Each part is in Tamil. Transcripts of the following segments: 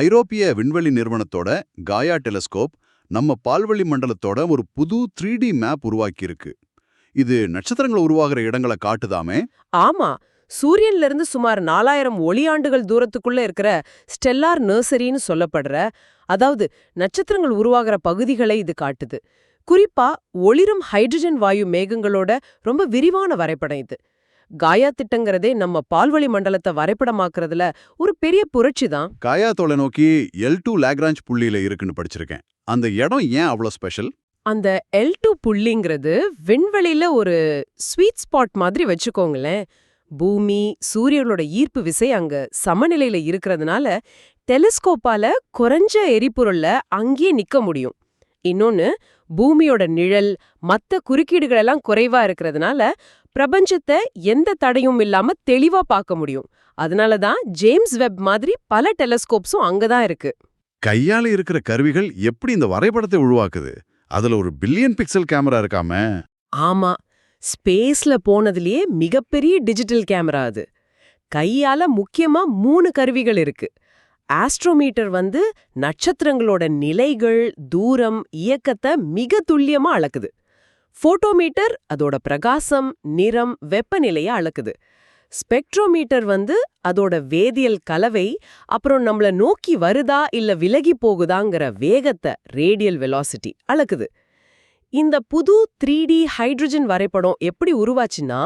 ஐரோப்பிய விண்வெளி நிறுவனத்தோட காயா டெலஸ்கோப் நம்ம பால்வெளி மண்டலத்தோட ஒரு புது த்ரீ டி மேப் உருவாக்கியிருக்கு. இது நட்சத்திரங்கள் உருவாகிற இடங்களை காட்டுதாமே. ஆமா சூரியன்ல இருந்து சுமார் நாலாயிரம் ஒளியாண்டுகள் தூரத்துக்குள்ள இருக்கிற ஸ்டெல்லார் நர்சரின்னு சொல்லப்படுற அதாவது நட்சத்திரங்கள் உருவாகிற பகுதிகளை இது காட்டுது. குறிப்பா ஒளிரும் ஹைட்ரஜன் வாயு மேகங்களோட ரொம்ப விரிவான வரைபடம் இது. காயா திட்டங்கிறதே நம்ம பால்வழி மண்டலத்தை வரைபடமாக்குறதுல ஒரு பெரிய புரட்சி தான். காயா தொலைநோக்கி எல் டூ லேக்ராஞ்ச் புள்ளியில இருக்குன்னு படிச்சிருக்கேன். அந்த இடம் ஏன் அவ்வளோ ஸ்பெஷல் அந்த எல் டூ புள்ளிங்கிறது விண்வெளியில ஒரு ஸ்வீட் ஸ்பாட் மாதிரி வச்சுக்கோங்களேன். பூமி சூரியனோட ஈர்ப்பு விசை அங்க சமநிலையில இருக்கிறதுனால டெலிஸ்கோப்பால குறைஞ்ச எரிபொருள்ல அங்கேயே நிக்க முடியும். இன்னொன்னு பூமியோட நிழல் மத்த குறுக்கீடுகள் எல்லாம் குறைவா இருக்கிறதுனால பிரபஞ்சத்தை எந்த தடையும் இல்லாம தெளிவா பார்க்க முடியும். அதனால தான் ஜேம்ஸ் வெப் மாதிரி பல டெலஸ்கோப்ஸும் அங்கதான் இருக்கு. கையால இருக்கிற கருவிகள் எப்படி இந்த வரைபடத்தை உருவாக்குது? அதுல ஒரு பில்லியன் பிக்சல் கேமரா இருக்காம. ஆமா ஸ்பேஸ்ல போனதுலயே மிகப்பெரிய டிஜிட்டல் கேமரா அது. கையால முக்கியமா மூணு கருவிகள் இருக்கு. ஆஸ்ட்ரோமீட்டர் வந்து நட்சத்திரங்களோட நிலைகள் தூரம் இயக்கத்தை மிக துல்லியமா அளக்குது. ஃபோட்டோமீட்டர் அதோட பிரகாசம் நிறம் வெப்பநிலைய அளக்குது. ஸ்பெக்ட்ரோமீட்டர் வந்து அதோட வேதியியல் கலவை அப்புறம் நம்மள நோக்கி வருதா இல்ல விலகி போகுதாங்கிற வேகத்தை ரேடியல் வெலாசிட்டி அளக்குது. இந்த புது த்ரீ டி ஹைட்ரஜன் வரைபடம் எப்படி உருவாச்சுன்னா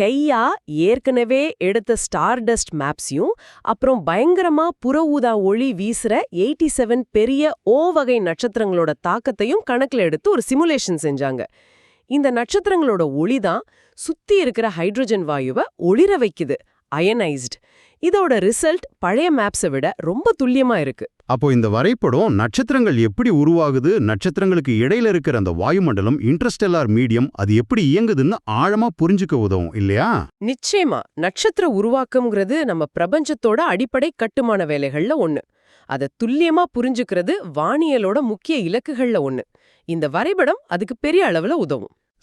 கையா ஏற்கனவே எடுத்த ஸ்டார் டஸ்ட் மேப்ஸையும் அப்புறம் பயங்கரமா புற ஊதா ஒளி வீசுற எயிட்டி செவன் பெரிய ஓ வகை நட்சத்திரங்களோட தாக்கத்தையும் கணக்குல எடுத்து ஒரு சிமுலேஷன் செஞ்சாங்க. இந்த நட்சத்திரங்களோட ஒளி தான் சுத்தி இருக்கிற ஹைட்ரஜன் வாயுவை ஒளிர வைக்குது அயனைஸ்ட் இதோட ரிசல்ட் பழைய மேப்ஸை விட ரொம்ப துல்லியமா இருக்கு. அப்போ இந்த வரைபடம் நட்சத்திரங்கள் எப்படி உருவாகுது நட்சத்திரங்களுக்கு இடையில இருக்கிற அந்த வாயுமண்டலம் இன்டர்ஸ்டெல்லார் மீடியம் அது எப்படி இயங்குதுன்னு ஆழமா புரிஞ்சுக்க உதவும் இல்லையா? நிச்சயமா. நட்சத்திர உருவாக்கம்ங்கிறது நம்ம பிரபஞ்சத்தோட அடிப்படை கட்டுமான வேலைகள்ல ஒண்ணு. அதை துல்லியமா புரிஞ்சுக்கிறது வானியலோட முக்கிய இலக்குகள்ல ஒண்ணு. இந்த வரைபடம் அதுக்கு பெரிய அளவுல உதவும்.